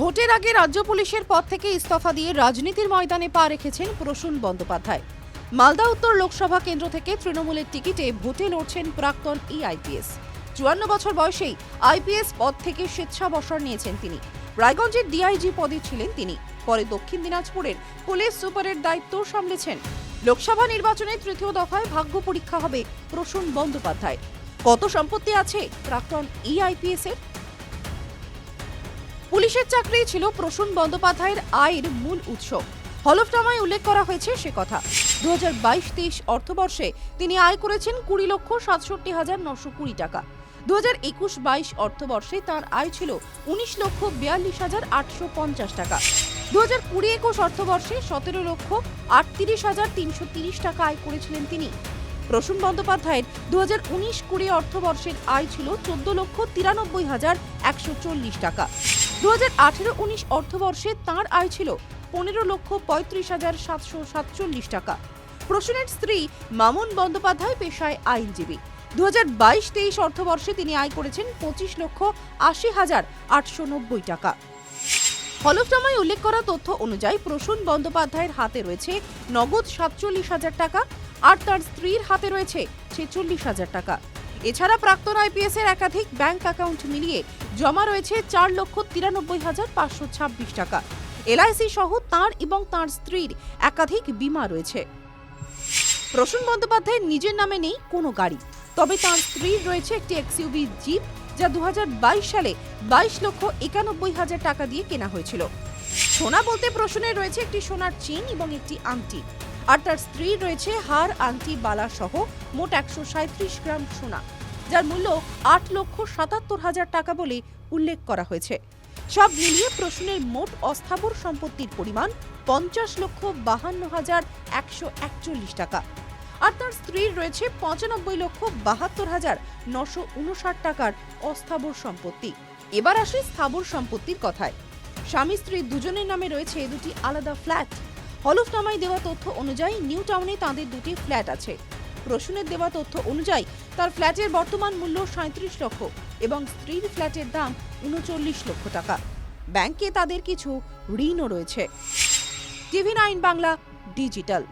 ভোটের আগে রাজ্য পুলিশের পদ থেকে ইস্তফা দিয়ে রাজনীতির ময়দানে পা রেখেছেন প্রসূন বন্দ্যোপাধ্যায়। মালদা উত্তর লোকসভা কেন্দ্র থেকে তৃণমূলের টিকিটে ভোটে লড়ছেন প্রাক্তন ই আইপিএস চুয়ান্ন বছর বয়সেই আইপিএস পদ থেকে স্বেচ্ছাবসর নিয়েছেন তিনি। রায়গঞ্জের ডিআইজি পদে ছিলেন তিনি। পরে দক্ষিণ দিনাজপুরের পুলিশ সুপারের দায়িত্ব সামলেছেন। লোকসভা নির্বাচনে তৃতীয় দফায় ভাগ্য পরীক্ষা হবে প্রসূন বন্দ্যোপাধ্যায়। কত সম্পত্তি আছে প্রাক্তন ই আইপিএস এর? পুলিশের চাকরি ছিল প্রসূন বন্দ্যোপাধ্যায়ের আয়ের মূল উৎস। হলফনামায় উল্লেখ করা হয়েছে সে কথা। দু হাজার বাইশ তেইশ অর্থবর্ষে তিনি আয় করেছেন কুড়ি লক্ষ সাতষট্টি হাজার নশো কুড়ি টাকা। দু হাজার একুশ বাইশ অর্থবর্ষে তার আয় ছিল উনিশ লক্ষ বিয়াল্লিশ হাজার আটশো পঞ্চাশ টাকা। দু হাজার কুড়ি একুশ অর্থবর্ষে সতেরো লক্ষ আটত্রিশ হাজার তিনশো তিরিশ টাকা আয় করেছিলেন তিনি। প্রসূন বন্দ্যোপাধ্যায়ের দু হাজার উনিশ কুড়ি অর্থবর্ষের আয় ছিল চোদ্দ লক্ষ তিরানব্বই হাজার একশো চল্লিশ টাকা। দু হাজার আঠেরো উনিশ অর্থবর্ষে তাঁর আয় ছিল পনেরো লক্ষ পঁয়ত্রিশ হাজার সাতশো সাতচল্লিশ টাকা। প্রসূনের স্ত্রী মামুন বন্দ্যোপাধ্যায় পেশায় আইনজীবী। দু হাজার বাইশ তেইশ অর্থবর্ষে তিনি আয় করেছেন পঁচিশ লক্ষ আশি হাজার আটশো নব্বই টাকা। হলফনামায় উল্লেখ করা তথ্য অনুযায়ী প্রসূন বন্দ্যোপাধ্যায়ের হাতে রয়েছে নগদ সাতচল্লিশ হাজার টাকা, আর তার স্ত্রীর হাতে রয়েছে ছেচল্লিশ হাজার টাকা। এছাড়া প্রাক্তন আইপিএস এর একাধিক ব্যাংক অ্যাকাউন্ট মিলিয়ে জমা রয়েছে চার লক্ষ তিরানব্বই হাজার পাঁচশো ছাব্বিশ টাকা। এলআইসি সহ তাঁর এবং তাঁর স্ত্রীর একাধিক বীমা রয়েছে। প্রসূন বন্দ্যোপাধ্যায়ের নিজের নামে নেই কোনো গাড়ি। তবে তার স্ত্রীর রয়েছে একটি এক্সইউভি জিপ, যা দু হাজার বাইশ সালে বাইশ লক্ষ একানব্বই হাজার টাকা দিয়ে কেনা হয়েছিল। সোনা বলতে প্রসূনের রয়েছে একটি সোনার চেন এবং একটি আংটি। আর তার স্ত্রী রয়েছে হার আংটি বালা সহ মোট একশো গ্রাম সোনা, যার মূল্য আট লক্ষ সাতাত্তর হাজার টাকা বলে উল্লেখ করা হয়েছে। সব মিলিয়ে প্রসূনের মোট অস্থাবর সম্পত্তির পরিমাণ পঞ্চাশ লক্ষ বাহান্ন হাজার একশো একচল্লিশ টাকা। আর তার স্ত্রীর রয়েছে পঁচানব্বই লক্ষ বাহাত্তর হাজার নশো উনষাট টাকার অস্থাবর সম্পত্তি। এবার আসে স্থাবর সম্পত্তির কথায়। স্বামী স্ত্রী দুজনের নামে রয়েছে দুটি আলাদা ফ্ল্যাট। হলফনামায় দেওয়া তথ্য অনুযায়ী নিউ টাউনে তাঁদের দুটি ফ্ল্যাট আছে। প্রসূনের দেওয়া তথ্য অনুযায়ী তার ফ্ল্যাটের বর্তমান মূল্য সাঁত্রিশ লক্ষ এবং স্ত্রীর ফ্ল্যাটের দাম উনচল্লিশ লক্ষ টাকা। ব্যাংকে তাদের কিছু ঋণও রয়েছে। TV nine Bangla digital.